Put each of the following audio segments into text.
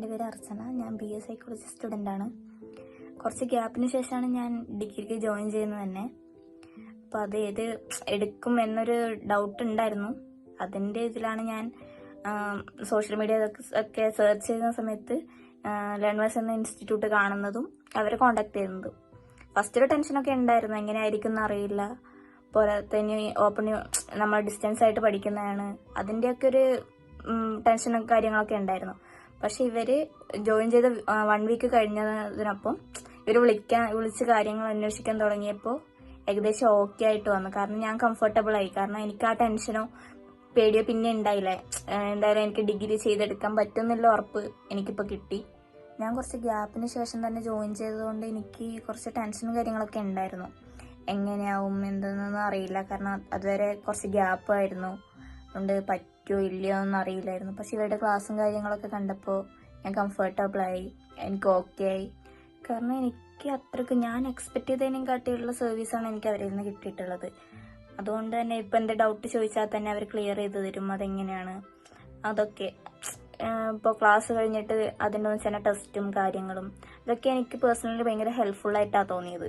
എന്റെ പേര് അർച്ചന. ഞാൻ ബി എസ് സൈക്കോളജി സ്റ്റുഡന്റാണ് കുറച്ച് ഗ്യാപ്പിന് ശേഷമാണ് ഞാൻ ഡിഗ്രിക്ക് ജോയിൻ ചെയ്യുന്നത് തന്നെ. അപ്പോൾ അത് ഏത് എടുക്കും എന്നൊരു ഡൗട്ട് ഉണ്ടായിരുന്നു. അതിന്റെ ഇതിലാണ് ഞാൻ സോഷ്യൽ മീഡിയ ഒക്കെ സെർച്ച് ചെയ്യുന്ന സമയത്ത് ലേൺവേഴ്സ് എന്ന ഇൻസ്റ്റിറ്റ്യൂട്ട് കാണുന്നതും അവരെ കോണ്ടാക്ട് ചെയ്യുന്നതും. ഫസ്റ്റ് ഒരു ടെൻഷനൊക്കെ ഉണ്ടായിരുന്നു. എങ്ങനെയായിരിക്കും എന്നറിയില്ല പോലെ തന്നെ ഓപ്പൺ നമ്മൾ ഡിസ്റ്റൻസ് ആയിട്ട് പഠിക്കുന്നതാണ്. അതിന്റെയൊക്കെ ഒരു ടെൻഷനും കാര്യങ്ങളൊക്കെ ഉണ്ടായിരുന്നു. പക്ഷെ ഇവർ ജോയിൻ ചെയ്ത വൺ വീക്ക് കഴിഞ്ഞതിനൊപ്പം ഇവർ വിളിക്കാൻ വിളിച്ച് കാര്യങ്ങൾ അന്വേഷിക്കാൻ തുടങ്ങിയപ്പോൾ ഏകദേശം ഓക്കെ ആയിട്ട് വന്നു. കാരണം ഞാൻ കംഫർട്ടബിൾ ആയി. കാരണം എനിക്ക് ആ ടെൻഷനോ പേടിയോ പിന്നെ ഉണ്ടായില്ലേ എന്തായാലും എനിക്ക് ഡിഗ്രി ചെയ്തെടുക്കാൻ പറ്റുന്നില്ല ഉറപ്പ് എനിക്കിപ്പോൾ കിട്ടി. ഞാൻ കുറച്ച് ഗ്യാപ്പിന് ശേഷം തന്നെ ജോയിൻ ചെയ്തതുകൊണ്ട് എനിക്ക് കുറച്ച് ടെൻഷനും കാര്യങ്ങളൊക്കെ ഉണ്ടായിരുന്നു എങ്ങനെയാവും എന്തെന്നൊന്നും അറിയില്ല. കാരണം അതുവരെ കുറച്ച് ഗ്യാപ്പ് ആയിരുന്നു. അതുകൊണ്ട് പറ്റുമോ ഇല്ലയോ ഒന്നും അറിയില്ലായിരുന്നു. പക്ഷെ ഇവരുടെ ക്ലാസ്സും കാര്യങ്ങളൊക്കെ കണ്ടപ്പോൾ ഞാൻ കംഫർട്ടബിളായി എനിക്ക് ഓക്കെ ആയി. കാരണം എനിക്ക് അത്രയ്ക്ക് ഞാൻ എക്സ്പെക്ട് ചെയ്തതിനും കാട്ടിയുള്ള സർവീസാണ് എനിക്ക് അവരിൽ നിന്ന് കിട്ടിയിട്ടുള്ളത്. അതുകൊണ്ട് തന്നെ ഇപ്പം എന്റെ ഡൗട്ട് ചോദിച്ചാൽ തന്നെ അവർ ക്ലിയർ ചെയ്ത് തരും അതെങ്ങനെയാണ്. അതൊക്കെ ഇപ്പോൾ ക്ലാസ് കഴിഞ്ഞിട്ട് അതിന്റെ ചില ടെസ്റ്റും കാര്യങ്ങളും ഇതൊക്കെ എനിക്ക് പേഴ്സണലി ഭയങ്കര ഹെൽപ്ഫുള്ളായിട്ടാണ് തോന്നിയത്.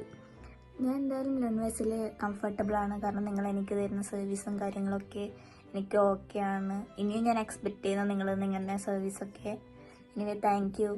ഞാൻ എന്തായാലും ലെൻവേഴ്സിൽ കംഫർട്ടബിളാണ് കാരണം നിങ്ങൾ എനിക്ക് തരുന്ന സർവീസും കാര്യങ്ങളൊക്കെ എനിക്ക് ഓക്കെ ആണ്. ഇനിയും ഞാൻ എക്സ്പെക്ട് ചെയ്യുന്ന നിങ്ങൾ നിങ്ങളുടെ സർവീസൊക്കെ എനിവേ താങ്ക് യു